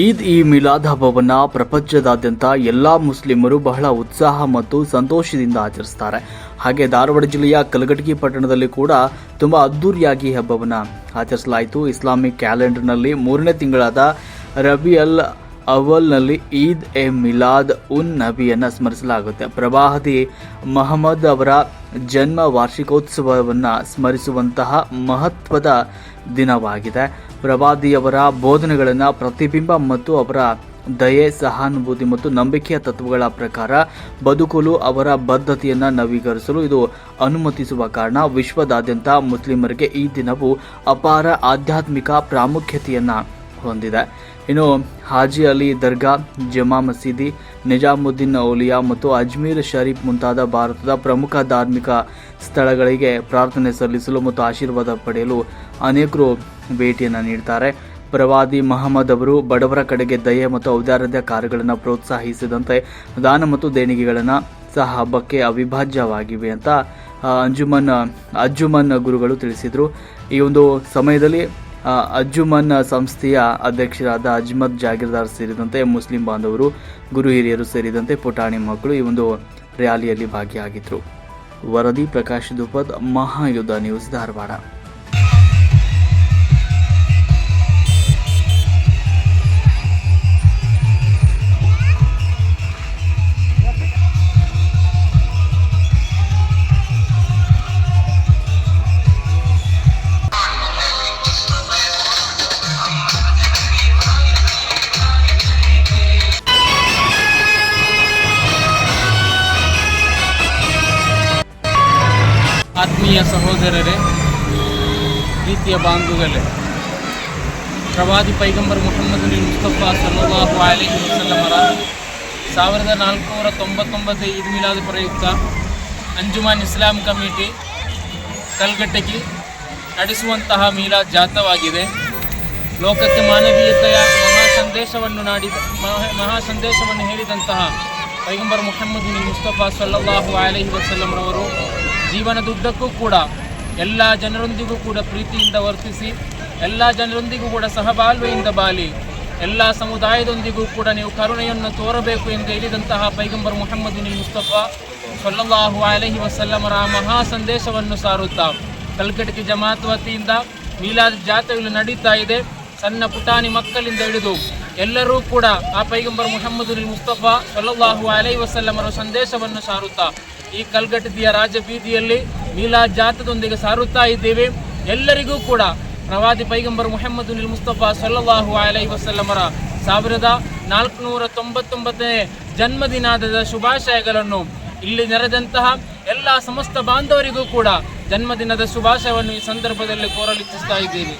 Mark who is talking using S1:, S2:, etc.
S1: ಈದ್ ಈ ಮಿಲಾದ್ ಹಬ್ಬವನ್ನು ಪ್ರಪಂಚದಾದ್ಯಂತ ಎಲ್ಲ ಮುಸ್ಲಿಮರು ಬಹಳ ಉತ್ಸಾಹ ಮತ್ತು ಸಂತೋಷದಿಂದ ಆಚರಿಸ್ತಾರೆ. ಹಾಗೆ ಧಾರವಾಡ ಜಿಲ್ಲೆಯ ಕಲಘಟಗಿ ಪಟ್ಟಣದಲ್ಲಿ ಕೂಡ ತುಂಬ ಅದ್ದೂರಿಯಾಗಿ ಹಬ್ಬವನ್ನ ಆಚರಿಸಲಾಯಿತು. ಇಸ್ಲಾಮಿಕ್ ಕ್ಯಾಲೆಂಡರ್ನಲ್ಲಿ ಮೂರನೇ ತಿಂಗಳಾದ ರಬಿಯಲ್ ಅವಲ್ನಲ್ಲಿ ಈದ್ ಎ ಮಿಲಾದ್ ಉನ್ ನಬಿಯನ್ನು ಸ್ಮರಿಸಲಾಗುತ್ತೆ. ಪ್ರವಾಹದಿ ಮಹಮ್ಮದ್ ಅವರ ಜನ್ಮ ವಾರ್ಷಿಕೋತ್ಸವವನ್ನು ಸ್ಮರಿಸುವಂತಹ ಮಹತ್ವದ ದಿನವಾಗಿದೆ. ಪ್ರವಾದಿಯವರ ಬೋಧನೆಗಳನ್ನು ಪ್ರತಿಬಿಂಬ ಮತ್ತು ಅವರ ದಯೆ, ಸಹಾನುಭೂತಿ ಮತ್ತು ನಂಬಿಕೆಯ ತತ್ವಗಳ ಪ್ರಕಾರ ಬದುಕಲು ಅವರ ಬದ್ಧತೆಯನ್ನು ನವೀಕರಿಸಲು ಇದು ಅನುಮತಿಸುವ ಕಾರಣ ವಿಶ್ವದಾದ್ಯಂತ ಮುಸ್ಲಿಮರಿಗೆ ಈ ದಿನವು ಅಪಾರ ಆಧ್ಯಾತ್ಮಿಕ ಪ್ರಾಮುಖ್ಯತೆಯನ್ನು ಹೊಂದಿದೆ. ಇನ್ನು ಹಾಜಿ ಅಲಿ ದರ್ಗಾ, ಜಮಾ ಮಸೀದಿ, ನಿಜಾಮುದ್ದೀನ್ ಔಲಿಯಾ ಮತ್ತು ಅಜ್ಮೀರ್ ಶರೀಫ್ ಮುಂತಾದ ಭಾರತದ ಪ್ರಮುಖ ಧಾರ್ಮಿಕ ಸ್ಥಳಗಳಿಗೆ ಪ್ರಾರ್ಥನೆ ಸಲ್ಲಿಸಲು ಮತ್ತು ಆಶೀರ್ವಾದ ಪಡೆಯಲು ಅನೇಕರು ಭೇಟಿಯನ್ನು ನೀಡ್ತಾರೆ. ಪ್ರವಾದಿ ಮಹಮ್ಮದ್ ಅವರು ಬಡವರ ಕಡೆಗೆ ದಯೆ ಮತ್ತು ಔದಾರ್ಯದ ಕಾರ್ಯಗಳನ್ನು ಪ್ರೋತ್ಸಾಹಿಸಿದಂತೆ ದಾನ ಮತ್ತು ದೇಣಿಗೆಗಳನ್ನು ಸಹ ಹಬ್ಬಕ್ಕೆ ಅವಿಭಾಜ್ಯವಾಗಿವೆ ಅಂತ ಅಂಜುಮನ್ ಅಜ್ಜುಮನ್ ಗುರುಗಳು ತಿಳಿಸಿದರು. ಈ ಒಂದು ಸಮಯದಲ್ಲಿ ಅಜ್ಜುಮನ್ ಸಂಸ್ಥೆಯ ಅಧ್ಯಕ್ಷರಾದ ಅಜ್ಮದ್ ಜಾಗೀರ್ದಾರ್ ಸೇರಿದಂತೆ ಮುಸ್ಲಿಂ ಬಾಂಧವರು, ಗುರು ಹಿರಿಯರು ಸೇರಿದಂತೆ ಪುಟಾಣಿ ಮಕ್ಕಳು ಈ ಒಂದು ರ್ಯಾಲಿಯಲ್ಲಿ ಭಾಗಿಯಾಗಿದ್ದರು ವರದಿ ಪ್ರಕಾಶ್ ದುಪದ್ ಮಹಾಯುದ್ಧ ನ್ಯೂಸ್ ಧಾರವಾಡ.
S2: ಆತ್ಮೀಯ ಸಹೋದರರೇ, ಪ್ರೀತಿಯ ಬಾಂಧುಗಳೇ ಪ್ರವಾದಿ ಪೈಗಂಬರ್ ಮೊಹಮ್ಮದ್ ಅಲಿ ಮುಸ್ತಫಾ ಸಲ್ಲಾಹು ಅಲೈಹಿ ವಸಲ್ಲಮರ ಸಾವಿರದ ನಾಲ್ಕುನೂರ ತೊಂಬತ್ತೊಂಬತ್ತು ಈದ್ ಮಿಲಾದ್ ಪ್ರಯುಕ್ತ ಅಂಜುಮಾನ್ ಇಸ್ಲಾಂ ಕಮಿಟಿ ಕಲ್ಗಟ್ಟೆಗೆ ನಡೆಸುವಂತಹ ಮೀಲಾದ್ ಜಾತವಾಗಿದೆ ಲೋಕಕ್ಕೆ ಮಾನವೀಯತೆಯ ಮಹಾ ಸಂದೇಶವನ್ನು ನಾಡಿದ, ಮಹಾ- ಸಂದೇಶವನ್ನು ಹೇಳಿದಂತಹ ಪೈಗಂಬರ್ ಮೊಹಮ್ಮದ್ ಅಲಿ ಮುಸ್ತಫಾ ಸಲ್ಲಲ್ಲಾಹು ಅಲೈಹಿ ವಸಲ್ಲಂರವರು ಜೀವನದುದ್ದಕ್ಕೂ ಕೂಡ, ಎಲ್ಲ ಜನರೊಂದಿಗೂ ಕೂಡ ಪ್ರೀತಿಯಿಂದ ವರ್ತಿಸಿ, ಎಲ್ಲ ಜನರೊಂದಿಗೂ ಕೂಡ ಸಹಬಾಳ್ವೆಯಿಂದ ಬಾಲಿ, ಎಲ್ಲ ಸಮುದಾಯದೊಂದಿಗೂ ಕೂಡ ನೀವು ಕರುಣೆಯನ್ನು ತೋರಬೇಕು ಎಂದು ಹೇಳಿದಂತಹ ಪೈಗಂಬರ್ ಮುಹಮ್ಮದ್ ಬಿನ್ ಮುಸ್ತಫಾ ಸಲ್ಲಲ್ಲಾಹು ಅಲೈಹಿ ವಸಲ್ಲಮರ ಮಹಾ ಸಂದೇಶವನ್ನು ಸಾರುತ್ತಾ, ಕಲ್ಕಟಕಿ ಜಮಾತ್ ವತಿಯಿಂದ ಮೀಲಾದ್ ಜಾತ್ರೆಗಳು ನಡೀತಾ ಇದೆ. ಸಣ್ಣ ಪುಟಾಣಿ ಮಕ್ಕಳಿಂದ ಹಿಡಿದು ಎಲ್ಲರೂ ಕೂಡ ಆ ಪೈಗಂಬರ್ ಮುಹಮ್ಮದ್ ಮುಸ್ತಫಾ ಸೊಲ್ಲಾಹು ಅಲಹಿ ವಸಲ್ಲಮರ ಸಂದೇಶವನ್ನು ಸಾರುತ್ತಾ ಈ ಕಲ್ಗಟ್ಟದಿಯ ರಾಜಬೀದಿಯಲ್ಲಿ ಬೀದಿಯಲ್ಲಿ ಮೀಲಾ ಜಾತದೊಂದಿಗೆ ಸಾರುತ್ತಾ ಇದ್ದೇವೆ. ಎಲ್ಲರಿಗೂ ಕೂಡ ಪ್ರವಾದಿ ಪೈಗಂಬರ್ ಮುಹಮ್ಮದ್ ಮುಸ್ತಫಾ ಸಲ್ಲಲ್ಲಾಹು ಅಲೈ ವಸಲ್ಲಮರ ಸಾವಿರದ ನಾಲ್ಕುನೂರ ತೊಂಬತ್ತೊಂಬತ್ತನೇ ಜನ್ಮದಿನದ ಶುಭಾಶಯಗಳನ್ನು ಇಲ್ಲಿ ನೆರೆದಂತಹ ಎಲ್ಲ ಸಮಸ್ತ ಬಾಂಧವರಿಗೂ ಕೂಡ ಜನ್ಮದಿನದ ಶುಭಾಶಯವನ್ನು ಈ ಸಂದರ್ಭದಲ್ಲಿ ಕೋರಲಿಚ್ಛಿಸ್ತಾ ಇದ್ದೇನೆ